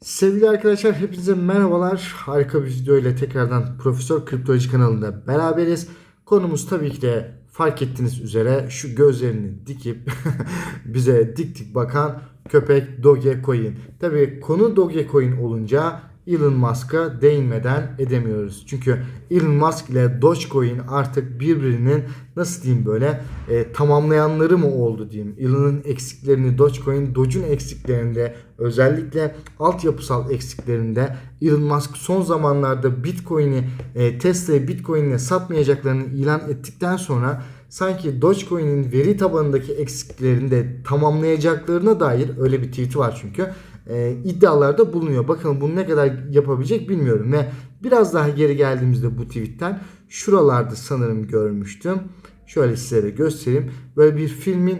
Sevgili arkadaşlar hepinize merhabalar. Harika bir video ile tekrardan Profesör Kriptoloji kanalında beraberiz. Konumuz tabii ki de fark ettiğiniz üzere şu gözlerini dikip bize dik dik bakan köpek Dogecoin. Tabii konu Dogecoin olunca Elon Musk'a değinmeden edemiyoruz. Çünkü Elon Musk ile Dogecoin artık birbirinin nasıl diyeyim böyle e, tamamlayanları mı oldu diyeyim. Elon'un eksiklerini Dogecoin, Doge'un eksiklerinde özellikle altyapısal eksiklerinde Elon Musk son zamanlarda Bitcoin'i e, Tesla'yı Bitcoin'le satmayacaklarını ilan ettikten sonra sanki Dogecoin'in veri tabanındaki eksiklerini de tamamlayacaklarına dair öyle bir tweet var çünkü e, iddialarda bulunuyor. Bakın bunu ne kadar yapabilecek bilmiyorum ve biraz daha geri geldiğimizde bu tweetten şuralarda sanırım görmüştüm. Şöyle size de göstereyim. Böyle bir filmin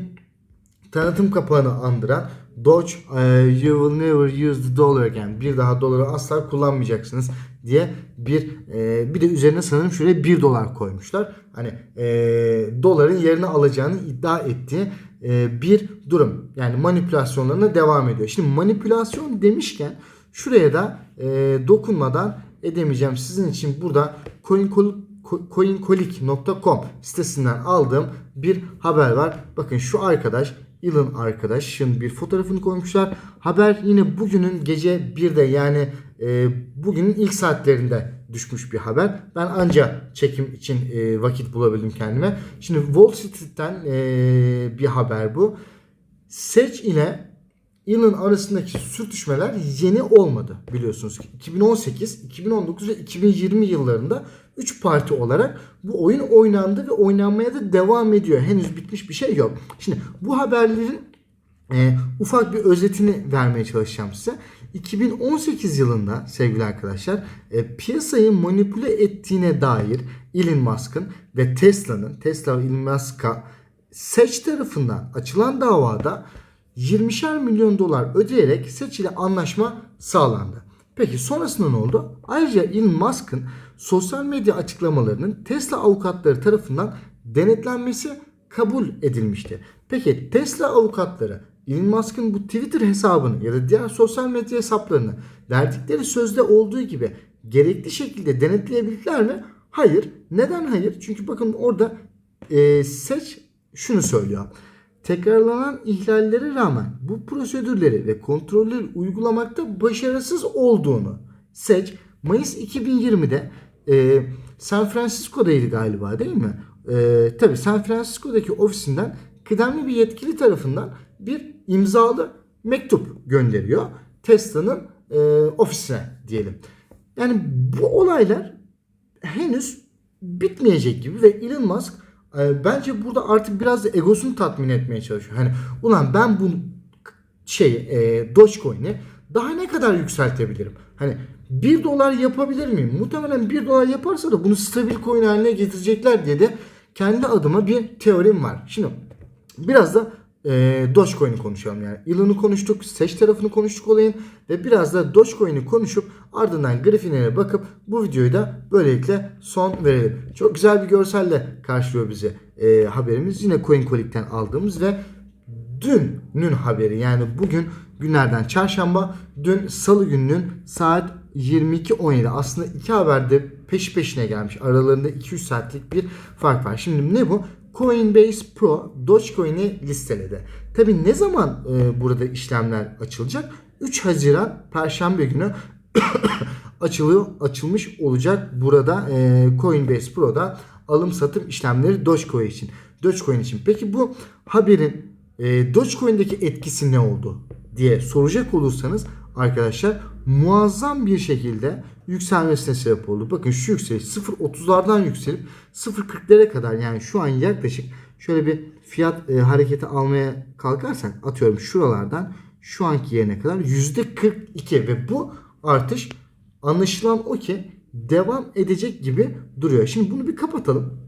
tanıtım kapağını andıran Doge e, you will never use the dollar again. Bir daha doları asla kullanmayacaksınız diye bir e, bir de üzerine sanırım şuraya 1 dolar koymuşlar. Hani e, doların yerini alacağını iddia ettiği bir durum. Yani manipülasyonlarına devam ediyor. Şimdi manipülasyon demişken şuraya da dokunmadan edemeyeceğim. Sizin için burada coincolik.com sitesinden aldığım bir haber var. Bakın şu arkadaş Elon arkadaşın bir fotoğrafını koymuşlar. Haber yine bugünün gece 1'de yani e, bugünün ilk saatlerinde düşmüş bir haber. Ben anca çekim için e, vakit bulabildim kendime. Şimdi Wall Street'ten e, bir haber bu. Seç ile Elon arasındaki sürtüşmeler yeni olmadı biliyorsunuz. 2018, 2019 ve 2020 yıllarında 3 parti olarak bu oyun oynandı ve oynanmaya da devam ediyor. Henüz bitmiş bir şey yok. Şimdi bu haberlerin e, ufak bir özetini vermeye çalışacağım size. 2018 yılında sevgili arkadaşlar e, piyasayı manipüle ettiğine dair Elon Musk'ın ve Tesla'nın Tesla ve Elon Musk'a seç tarafından açılan davada 20'şer milyon dolar ödeyerek seç ile anlaşma sağlandı. Peki sonrasında ne oldu? Ayrıca Elon Musk'ın sosyal medya açıklamalarının Tesla avukatları tarafından denetlenmesi kabul edilmişti. Peki Tesla avukatları Elon Musk'ın bu Twitter hesabını ya da diğer sosyal medya hesaplarını verdikleri sözde olduğu gibi gerekli şekilde denetleyebildiler mi? Hayır. Neden hayır? Çünkü bakın orada e, seç şunu söylüyor. Tekrarlanan ihlallere rağmen bu prosedürleri ve kontrolleri uygulamakta başarısız olduğunu seç Mayıs 2020'de e, San Francisco'daydı galiba değil mi? E, tabii San Francisco'daki ofisinden kıdemli bir yetkili tarafından bir imzalı mektup gönderiyor. Tesla'nın e, ofisine diyelim. Yani bu olaylar henüz bitmeyecek gibi ve Elon Musk e, bence burada artık biraz da egosunu tatmin etmeye çalışıyor. Hani ulan ben bu şey e, Dogecoin'i daha ne kadar yükseltebilirim? Hani 1 dolar yapabilir miyim? Muhtemelen 1 dolar yaparsa da bunu stabil coin haline getirecekler diye de kendi adıma bir teorim var. Şimdi biraz da e, Dogecoin'i konuşalım yani. Elon'u konuştuk, seç tarafını konuştuk olayın ve biraz da Dogecoin'i konuşup ardından grafiğine bakıp bu videoyu da böylelikle son verelim. Çok güzel bir görselle karşılıyor bizi e, haberimiz. Yine CoinColic'ten aldığımız ve dünün haberi yani bugün günlerden çarşamba dün salı gününün saat 22.17 aslında iki haberde peş peşine gelmiş aralarında 200 saatlik bir fark var. Şimdi ne bu? Coinbase Pro Dogecoin'i listeledi. Tabi ne zaman e, burada işlemler açılacak? 3 Haziran Perşembe günü açılıyor, açılmış olacak burada e, Coinbase Pro'da alım satım işlemleri Dogecoin için. Dogecoin için. Peki bu haberin e, Dogecoin'deki etkisi ne oldu diye soracak olursanız arkadaşlar muazzam bir şekilde yükselmesine sebep oldu. Bakın şu yükseliş 0.30'lardan yükselip 0.40'lere kadar yani şu an yaklaşık şöyle bir fiyat e, hareketi almaya kalkarsak atıyorum şuralardan şu anki yerine kadar %42 ve bu artış anlaşılan o ki devam edecek gibi duruyor. Şimdi bunu bir kapatalım.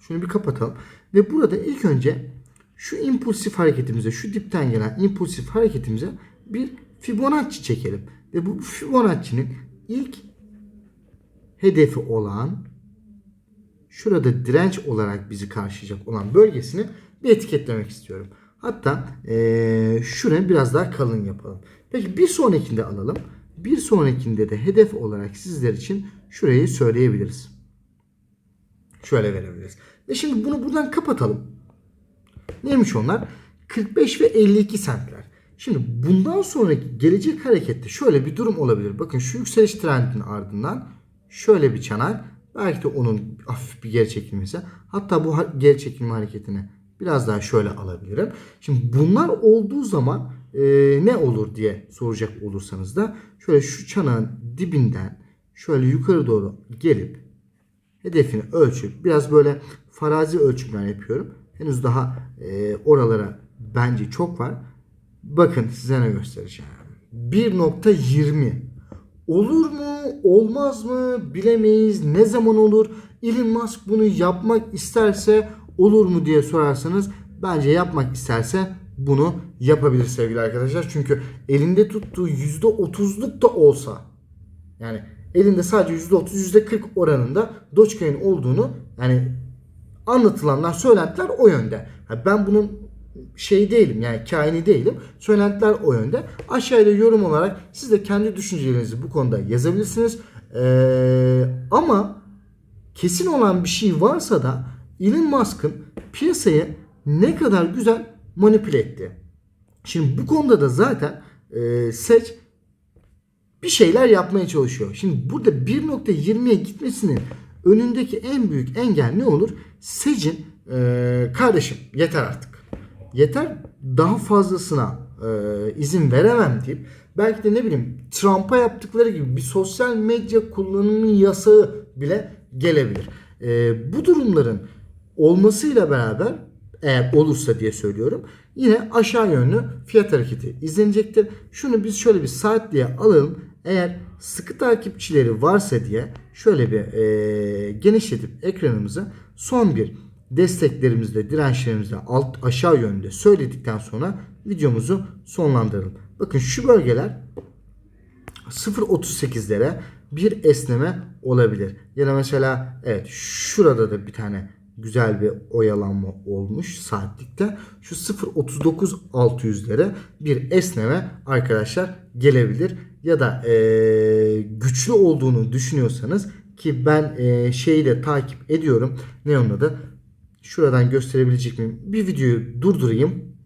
Şunu bir kapatalım. Ve burada ilk önce şu impulsif hareketimize, şu dipten gelen impulsif hareketimize bir Fibonacci çekelim. Ve bu Fibonacci'nin ilk hedefi olan şurada direnç olarak bizi karşılayacak olan bölgesini bir etiketlemek istiyorum. Hatta eee şurayı biraz daha kalın yapalım. Peki bir sonrakinde alalım. Bir sonrakinde de hedef olarak sizler için şurayı söyleyebiliriz. Şöyle verebiliriz. Ve şimdi bunu buradan kapatalım. Neymiş onlar? 45 ve 52 sentler. Şimdi bundan sonraki gelecek harekette şöyle bir durum olabilir. Bakın şu yükseliş trendinin ardından şöyle bir çanak. Belki de onun hafif bir geri çekilmesi. Hatta bu geri çekilme hareketini biraz daha şöyle alabilirim. Şimdi bunlar olduğu zaman e, ne olur diye soracak olursanız da şöyle şu çanağın dibinden şöyle yukarı doğru gelip hedefini ölçüp biraz böyle farazi ölçümler yapıyorum. Henüz daha e, oralara bence çok var. Bakın size ne göstereceğim. 1.20 olur mu olmaz mı bilemeyiz. Ne zaman olur? Elon Musk bunu yapmak isterse olur mu diye sorarsanız bence yapmak isterse bunu yapabilir sevgili arkadaşlar. Çünkü elinde tuttuğu %30'luk da olsa yani elinde sadece %30 %40 oranında Dogecoin olduğunu yani anlatılanlar söylentiler o yönde. Ben bunun şey değilim yani kaini değilim. Söylentiler o yönde. Aşağıya yorum olarak siz de kendi düşüncelerinizi bu konuda yazabilirsiniz. Ee, ama kesin olan bir şey varsa da Elon Musk'ın piyasayı ne kadar güzel manipüle etti. Şimdi bu konuda da zaten e, seç bir şeyler yapmaya çalışıyor. Şimdi burada 1.20'ye gitmesinin önündeki en büyük engel ne olur? Sec'in e, kardeşim yeter artık. Yeter daha fazlasına e, izin veremem deyip belki de ne bileyim Trump'a yaptıkları gibi bir sosyal medya kullanımı yasağı bile gelebilir. E, bu durumların olmasıyla beraber eğer olursa diye söylüyorum. Yine aşağı yönlü fiyat hareketi izlenecektir. Şunu biz şöyle bir saatliğe alalım. Eğer sıkı takipçileri varsa diye şöyle bir e, genişletip ekranımızı son bir desteklerimizde, dirençlerimizde alt aşağı yönde söyledikten sonra videomuzu sonlandıralım. Bakın şu bölgeler 0.38'lere bir esneme olabilir. Ya da mesela evet şurada da bir tane güzel bir oyalanma olmuş saatlikte. Şu 0.39 600'lere bir esneme arkadaşlar gelebilir. Ya da eee, güçlü olduğunu düşünüyorsanız ki ben eee, şeyi de takip ediyorum. Ne onun adı? Şuradan gösterebilecek miyim? Bir videoyu durdurayım.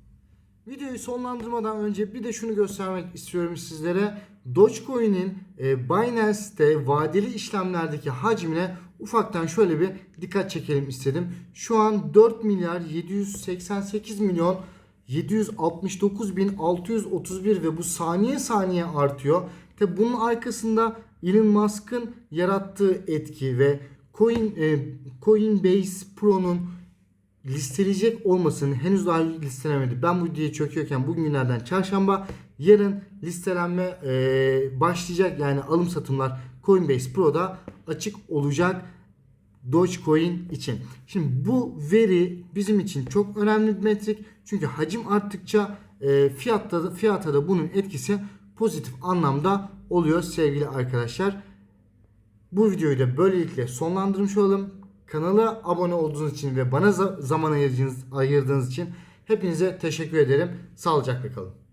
Videoyu sonlandırmadan önce bir de şunu göstermek istiyorum sizlere. Dogecoin'in e, Binance'te vadeli işlemlerdeki hacmine ufaktan şöyle bir dikkat çekelim istedim. Şu an 4 milyar 788 milyon 769 bin 631 ve bu saniye saniye artıyor. Tabi bunun arkasında Elon Musk'ın yarattığı etki ve Coin, e, Coinbase Pro'nun listeleyecek olmasının henüz daha listelemedi. Ben bu videoyu çöküyorken bugün günlerden çarşamba yarın listelenme e, başlayacak yani alım satımlar Coinbase Pro'da açık olacak Dogecoin için. Şimdi bu veri bizim için çok önemli bir metrik. Çünkü hacim arttıkça e, fiyatta da, fiyata da bunun etkisi pozitif anlamda oluyor sevgili arkadaşlar. Bu videoyu da böylelikle sonlandırmış olalım. Kanala abone olduğunuz için ve bana za- zaman ayırdığınız için hepinize teşekkür ederim. Sağlıcakla kalın.